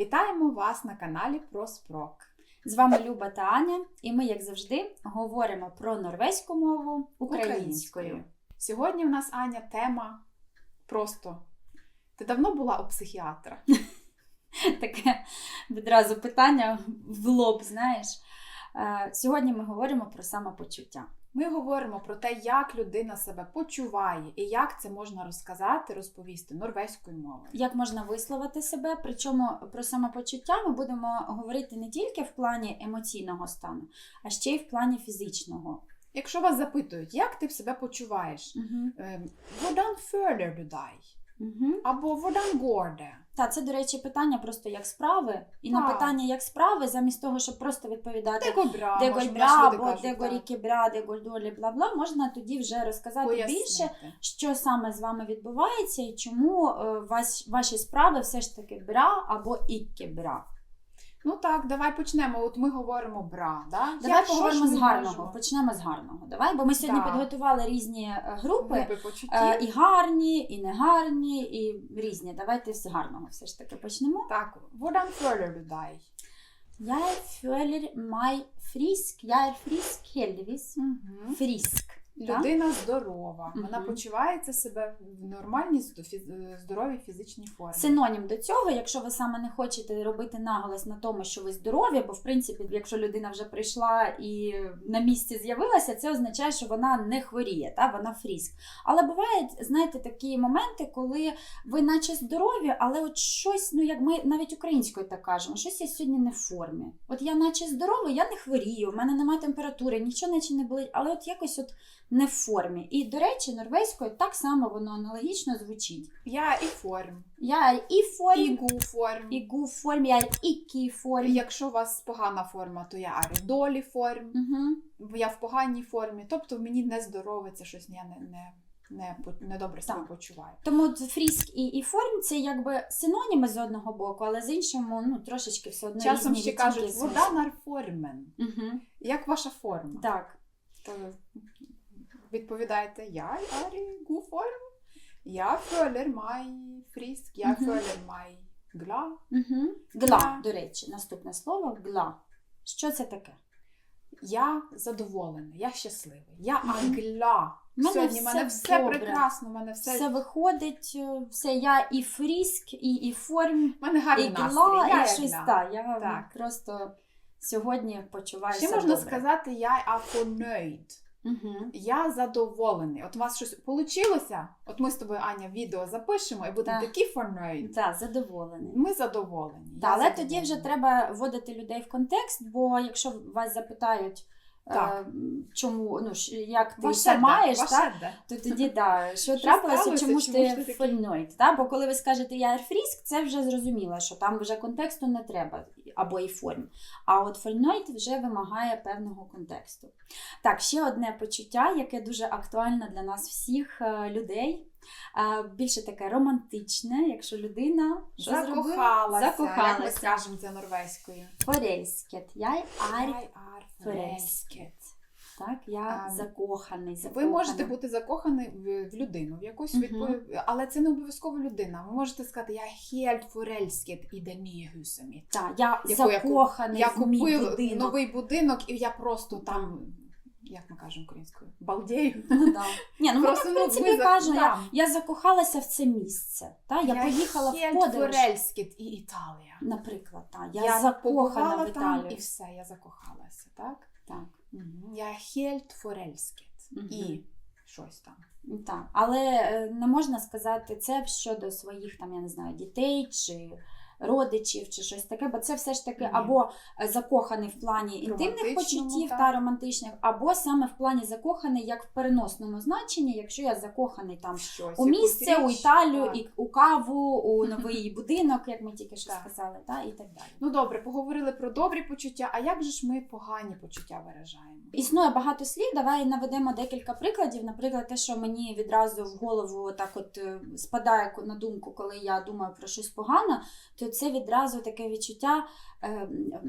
Вітаємо вас на каналі ProSprok. З вами Люба та Аня, і ми, як завжди, говоримо про норвезьку мову українською. Сьогодні в нас Аня тема просто. Ти давно була у психіатра? Таке відразу питання в лоб, знаєш. Е, Сьогодні ми говоримо про самопочуття. Ми говоримо про те, як людина себе почуває і як це можна розказати, розповісти норвезькою мовою. Як можна висловити себе, причому про самопочуття ми будемо говорити не тільки в плані емоційного стану, а ще й в плані фізичного. Якщо вас запитують, як ти себе почуваєш? Du deg? Угу. Або går det? Та це, до речі, питання просто як справи. І на питання як справи, замість того, щоб просто відповідати Де гобра? де може, гольбра, наші люди або кажуть, де так. горікебра, де гольдолі, бла бла, можна тоді вже розказати більше, що саме з вами відбувається і чому е, ваш, ваші справи все ж таки бра або іккебра. Ну так, давай почнемо. От ми говоримо бра. Да? Давай поговоримо з гарного. Почнемо з гарного. Давай, бо ми сьогодні Так. підготували різні е, групи. Групи почуттів. е, І гарні, і негарні, і різні. Давайте з гарного все ж таки почнемо. Так, føler du deg? Jeg føler meg frisk. Jeg er frisk, heldigvis. Frisk. Людина здорова, вона почувається себе в нормальній здо- здоровій фізичній формі. Синонім до цього, якщо ви саме не хочете робити наголос на тому, що ви здорові, бо в принципі, якщо людина вже прийшла і на місці з'явилася, це означає, що вона не хворіє, та вона фріск. Але бувають, знаєте, такі моменти, коли ви наче здорові, але от щось, ну як ми навіть українською так кажемо, щось я сьогодні не в формі. От я наче здоровий, я не хворію, в мене немає температури, нічого наче не болить, але от якось от не в формі. І до речі, норвезькою так само воно аналогічно звучить. Я і форм, Я i form, і гу форм. god form, jeg er ikke i form. Якщо у вас погана форма, то я er i долі форм, Угу. я в поганій формі. Тобто мені не здоровиться щось, я не, не, не, не добре себе почуваю. Тому фріск і, і форм це якби синоніми з одного боку, але з іншого ну, трошечки все одно Часом різні ще кажуть, вода на формен. Мгм. Як ваша форма? Так. То відповідаєте, я er i. Я jeg Мгм. føler meg glad. Угу. Гла, Гла. до речі, наступне слово гла. Що це таке? Я задоволений, я щасливий, я агля. Мене Сьогодні в все мене все добре. прекрасно, в мене все, Все виходить, е, все я і фріск, і, і форм, в мене і гарний гла, настрій. Я і щось гля. так. Я Так. просто сьогодні почуваюся. Ще можна добре. сказати, я fornøyd. Угу. Я задоволений. От у вас щось вийшло? От ми з тобою, Аня, відео запишемо і будемо такі fornøyd. Так, задоволений. Ми задоволені. Та, але але тоді вже треба вводити людей в контекст, бо якщо вас запитають, Так. е, чому, ну, як ти це маєш, ваше так, то тоді да, що трапилося, чому ж ти фольноїд? Та? Бо коли ви скажете я ерфріск, це вже зрозуміло, що там вже контексту не треба, або і форм. А от фольноїд вже вимагає певного контексту. Так, ще одне почуття, яке дуже актуально для нас всіх е, людей. Більше таке романтичне, якщо людина що зробила? Закохалася. Як ми скажемо це норвезькою? Forelsket. Так, я А, закоханий. Ви можете бути закохані в, в людину, в якусь Мгм. відпо- але це не обов'язково людина. Ви можете сказати, я helt forelsket det nye. Так, я Яку я ку- закоханий Я в мій купив будинок. новий будинок, і я просто там, як ми кажемо українською, балдею. Ну, да. Ні, ну Просто, так, в ну, принципі за- я, я закохалася в це місце. Та? Я, поїхала в подорож, forelsket i Італія. наприклад. Та? Я, Я закохана в там Італію. і все, я закохалася, так? Так. Я forelsket. Мгм. І щось там. Так. Але е, не можна сказати це щодо своїх там, я не знаю, дітей чи родичів, чи щось таке, бо це все ж таки Ні. або е, закоханий в плані інтимних почуттів так. та романтичних, або саме в плані закоханий як в переносному значенні, якщо я закоханий там Щось, у місце, у. Італію, Так. і у каву, у новий будинок, як ми тільки що сказали, та, і так далі. Ну добре, поговорили про добрі почуття, а як же ж ми погані почуття виражаємо? Існує багато слів. Давай наведемо декілька прикладів. Наприклад, те, що мені відразу в голову так от е, спадає на думку, коли я думаю про щось погане, то це відразу таке відчуття, е,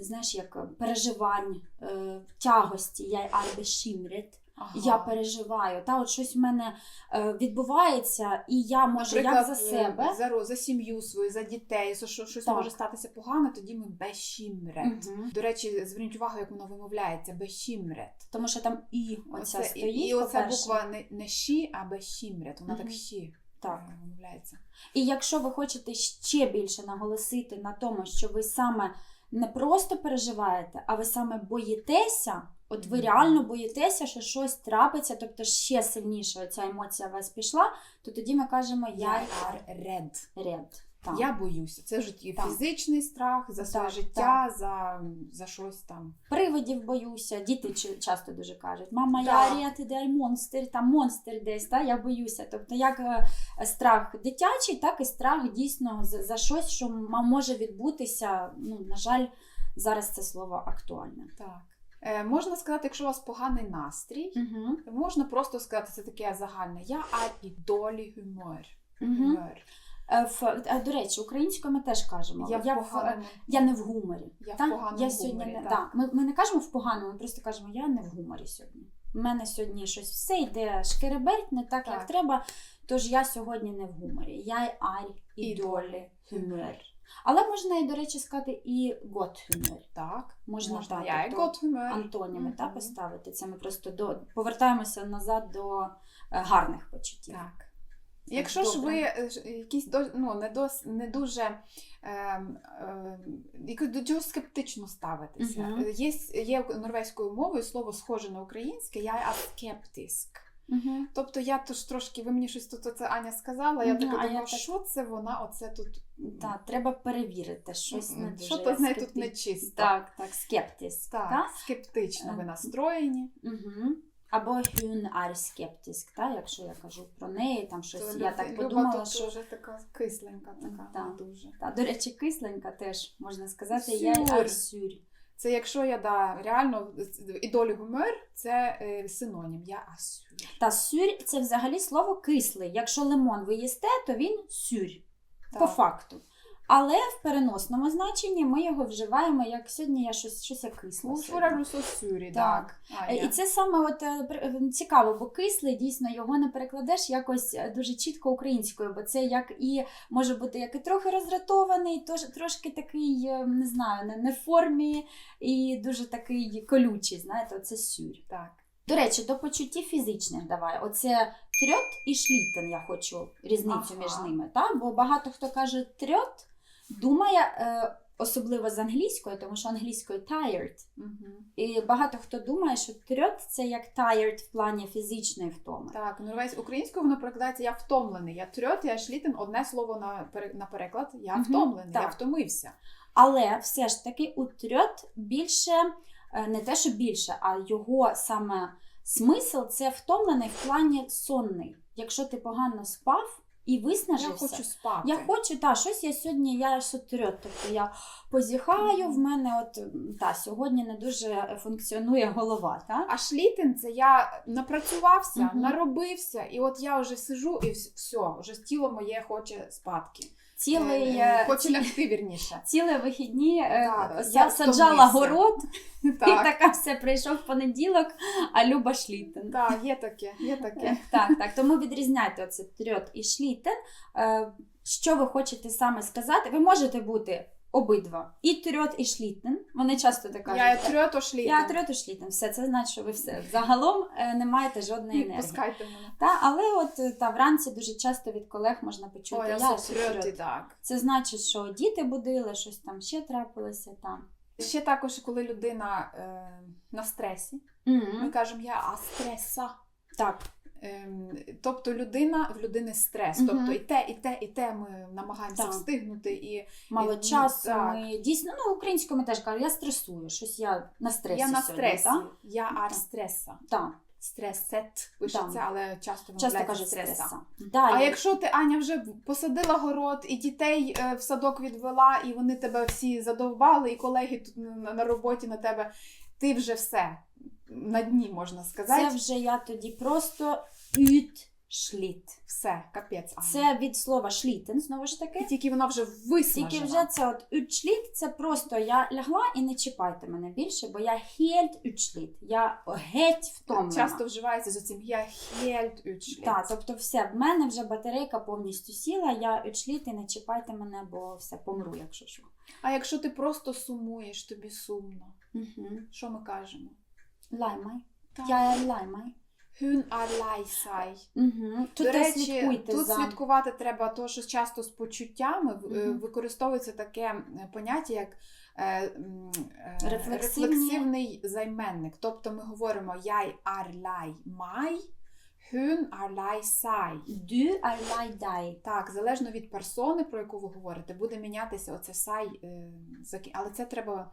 знаєш, як переживань, е, тягості. Я арбешімрет. Ага. Я переживаю, та от щось в мене е, відбувається, і я можу як за себе. е, за, за сім'ю свою, за дітей, за що щось Так. може статися погано, тоді ми безшімрет. Мгм. До речі, зверніть увагу, як воно вимовляється, безшімрет. Тому що там і оця Оце, стоїть. і оця буква не, не щі, а безшімрет. Вона Мгм. так щі Так. вимовляється. І якщо ви хочете ще більше наголосити на тому, що ви саме не просто переживаєте, а ви саме боїтеся, от ви реально боїтеся, що щось трапиться, тобто ще сильніше ця емоція у вас пішла, то тоді ми кажемо Я я are red. ред. Так. Я боюся. Це ж і фізичний страх за своє Так, життя, за, за щось там. Привидів боюся. Діти часто дуже кажуть: мама, я ряд іде монстр, там монстр десь, та я боюся. Тобто, як е, страх дитячий, так і страх дійсно за, за щось, що може відбутися. Ну, на жаль, зараз це слово актуальне. Так. Е, можна сказати, якщо у вас поганий настрій, Угу. можна просто сказати, це таке загальне. Я are і долі гумор. Угу. Гумор. В, е, до речі, українською ми теж кажемо. Я в в, поганому. я не в гуморі. Я в Та? поганому я сьогодні гуморі, не так. да. ми, ми не кажемо в поганому, ми просто кажемо, я не в гуморі сьогодні. У мене сьогодні щось все йде шкереберть, не так, як треба. Тож я сьогодні не в гуморі. Я й аль і, І долі долі. Але можна, і, до речі, сказати і гот гумор. Так. Можна, так. Я і тобто гот антоніми Мгм. та, поставити. Це ми просто до, повертаємося назад до е, гарних почуттів. Так. Якщо ж ви е, якісь ну, не, дос, не дуже ем, ем, якось до цього скептично ставитеся. Е, Є, є норвезькою мовою слово схоже на українське, я а скептиск. Угу. Тобто я то ж трошки, ви мені щось тут оце Аня сказала, я Мгм, така а я думаю, так- що це вона оце тут. Так, треба перевірити щось не дуже. Що то з нею тут нечисто. Так, так, скептис. Так, Так? скептично ви Е, настроєні. Угу. Або hun er skeptisk, та, якщо я кажу про неї, там щось. Я Люба- так подумала, тут що. вже така кисленька, така Так. дуже. Та, до речі, кисленька теж можна сказати, я er сюр. Це якщо я да, реально ідолі гумор, це е, синонім. Я асюр. Та сюр це взагалі слово кислий. Якщо лимон ви їсте, то він сюр. По факту. Але в переносному значенні ми його вживаємо, як сьогодні я щось, щось я кисла. Ну, сюрі, Так. так. А, І це саме от е, е, цікаво, бо кислий дійсно його не перекладеш якось е, дуже чітко українською, бо це як і може бути як і трохи роздратований, тож трошки такий, не знаю, не, не в формі і дуже такий колючий. Знаєте, оце сюр. так. До речі, до почуттів фізичних давай. Оце трьот і шлітен. Я хочу різницю Ага. між ними. Та? Бо багато хто каже трьот, думає. Е, Особливо з англійською, тому що англійською tired, Угу. і багато хто думає, що трьот це як tired в плані фізичної втоми. Так, норвезь українською воно перекладається я втомлений. Я трьот, я шлітен, одне слово на, на переклад. Я Мгм, втомлений, я втомився. Але все ж таки у трьот більше, е, не те, що більше, а його саме смисл це втомлений в плані сонний. Якщо ти погано спав і Я хочу спати. Я хочу, та, щось я сьогодні, я сотрет, тобто я позіхаю, в мене от, та, сьогодні не дуже функціонує голова, та? А шлітин це я напрацювався, угу. наробився, і от я вже сижу, і все, вже тіло моє хоче спадки. Цілий, Е, е, хоче ці- лягти вірніше. Ціле вихідні е, Так, я саджала город, так. і така все, прийшов понеділок, а Люба шлітен. так, є таке, є таке. Так, так. Тому відрізняйте оце трьот і шлітен. Е, Що ви хочете саме сказати? Ви можете бути обидва. І трьот, і шлітен. Вони часто так кажуть. Я трьото шлітен. Я трьот і шлітен. Все, це значить, що ви все загалом е, не маєте жодної енергії. Відпускайте мене. Та, але от е, та вранці дуже часто від колег можна почути. О, я трьот. так. Це значить, що діти будили, щось там ще трапилося там. Ще також, коли людина е, на стресі, ми кажемо я а стреса. Так, тобто людина в людини стрес. Мгм. Тобто і те, і те, і те ми намагаємося Так. встигнути. І мало І, часу. так. Ми дійсно, ну українською ми теж кажемо, я стресую, щось я на стресі. я на сьогодні, стресі. та? Я ар стреса. Так, Стресет пишеться, Так. але часто часто кажуть стреса. стреса. Далі. А якщо ти Аня вже посадила город і дітей е, в садок відвела, і вони тебе всі задовбали, і колеги тут на роботі на тебе, ти вже все на дні можна сказати. Це вже я тоді просто шліт. Все, капець. Аня. Це від слова шлітен, знову ж таки. тільки вона вже виснажена. Тільки вже це от «utschlitt» це просто я лягла і не чіпайте мене більше, бо я helt «utschlitt», Я геть втомлена. часто вживається з цим я helt utschlitt. Так, тобто все, в мене вже батарейка повністю сіла, я «utschlitt» і не чіпайте мене, бо все помру, якщо що. А якщо ти просто сумуєш, тобі сумно, Угу. що ми кажемо? Лаймай. Я лаймай. Er lei. Угу. Тут До речі, слідкуйте тут за... слідкувати треба, тому що часто з почуттями е, використовується таке поняття, як е, е, рефлексивний займенник. Тобто ми говоримо meg, hun er lei seg. Du er lei deg. Так, залежно від персони, про яку ви говорите, буде мінятися оце сай, е, але це треба.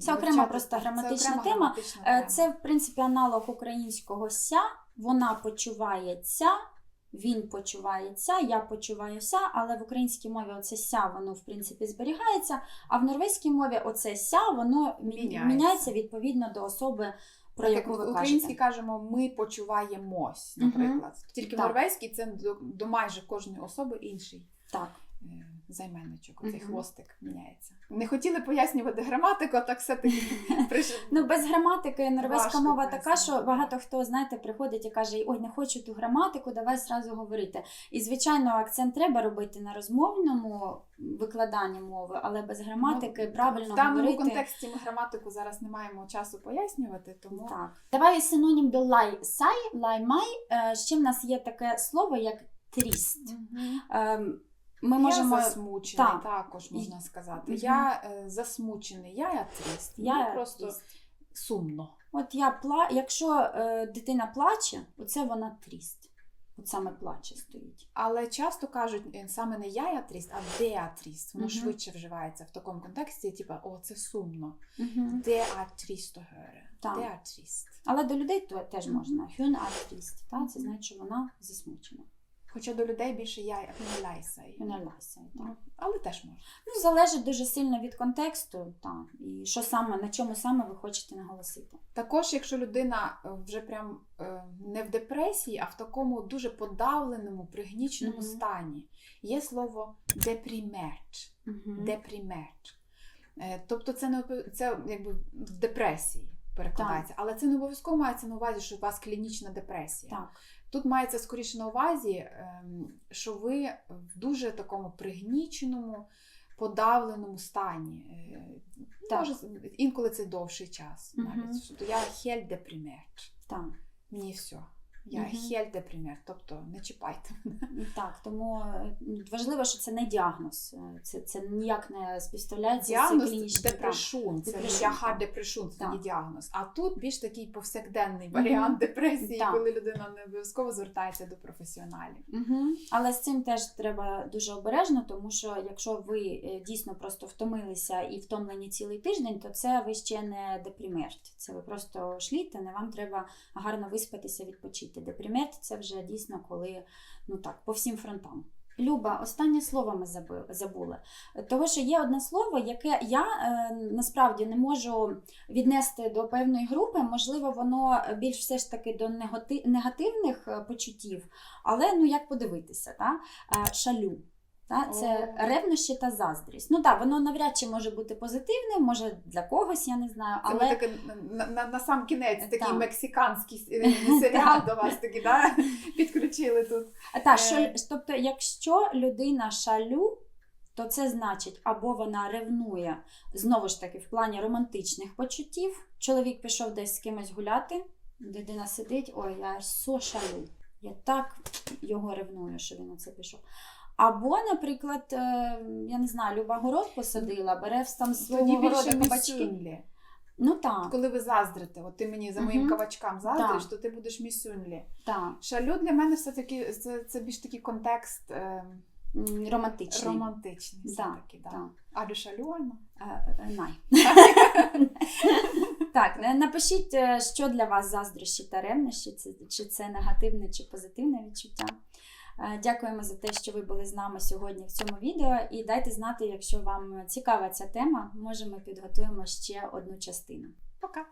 Це окрема просто Це граматична окрема тема. Е, тема. Це, в принципі, аналог українського ся. Вона почувається, він почувається, я почуваюся, але в українській мові оце ся, воно в принципі зберігається, а в норвезькій мові оце ся, воно Міняється. міняється відповідно до особи, про Так, як яку в ви українській кажете. кажемо, ми почуваємось, наприклад. Тільки в норвезькій це до, до майже кожної особи інший Так. Займенничок, оцей Мгм. хвостик міняється. Не хотіли пояснювати граматику, а так все-таки прийшли. Ну, без граматики норвезька мова така, що багато хто, знаєте, приходить і каже: Ой, не хочу ту граматику, давай зразу говорити. І, звичайно, акцент треба робити на розмовному викладанні мови, але без граматики Ну, правильно в даному контексті ми граматику зараз не маємо часу пояснювати, тому Так. Давай синонім до лай сай, лай май. Е, Ще в нас є таке слово, як тріст. Ми я можемо. засмучений, Так. також можна сказати. Мгм. Я е, засмучений, я я. Я Мені просто сумно. От я пла... Якщо е, дитина плаче, оце вона тріст. От саме плаче стоїть. Але часто кажуть е, саме не я я тріст, а де я тріст. Воно Мгм. швидше вживається в такому контексті, типу, о, це сумно. Угу. Де я тріст å Де я тріст. Але до людей то теж можна. Trist. Та? Це значить, що вона засмучена. Хоча до людей більше я лася. Та? Але теж можна. Ну, залежить дуже сильно від контексту, та, і що саме, на чому саме ви хочете наголосити. Також, якщо людина е, вже прям е, не в депресії, а в такому дуже подавленому, пригніченому Мгм. стані, є слово депрімерч. Угу. Депрімерч. Е, Тобто це не це якби в депресії перекладається, але це не обов'язково мається на увазі, що у вас клінічна депресія. Так. Тут мається скоріше на увазі, ем, що ви в дуже такому пригніченому, подавленому стані. Е, Так. Може, інколи це довший час. Навіть то я хель депримерт. Так. Мені все. Я хель депримерт, тобто не чіпайте мене. Так, тому е, важливо, що це не діагноз. Е, Це, це ніяк не співставляється з Діагноз клінічним. депрешун. Це хар депрешун, це не діагноз. А тут більш такий повсякденний варіант депресії, коли людина не обов'язково звертається до професіоналів. Угу. Але з цим теж треба дуже обережно, тому що якщо ви е, дійсно просто втомилися і втомлені цілий тиждень, то це ви ще не депримерт. Це ви просто шліте, не вам треба гарно виспатися, відпочити. Депримерт це вже дійсно коли ну так, по всім фронтам. Люба, останнє слово ми забули. Того, що є одне слово, яке я е, насправді не можу віднести до певної групи. Можливо, воно більш все ж таки до негати- негативних е, почуттів, але ну як подивитися, та? Е, шалю. Та? Це О. ревнощі та заздрість. Ну так, воно навряд чи може бути позитивним, може для когось, я не знаю. Це Але таке на, на, на сам кінець такий Так. мексиканський е, серіал до вас таки, да? підключили тут. та, Е. що, тобто, якщо людина шалю, то це значить, або вона ревнує знову ж таки в плані романтичних почуттів. Чоловік пішов десь з кимось гуляти, дитина сидить, ой, я со шалю. Я так його ревную, що він на це пішов. Або, наприклад, е, я не знаю, Люба город посадила, бере там свого Тоді городу кабачки. Ну так, Коли ви заздрите, от ти мені за моїм Мгм. кавачкам заздриш, Так. то ти будеш місюнлі. так, Шалю для мене все-таки це, це більш такий контекст е, романтичний. романтичний. Все-таки, да. А du шалю, Альма? Е, е, Най. Так, напишіть, що для вас заздрощі та ревнощі, чи це негативне чи позитивне відчуття. Е, Дякуємо за те, що ви були з нами сьогодні в цьому відео. І дайте знати, якщо вам цікава ця тема, може ми підготуємо ще одну частину. Пока.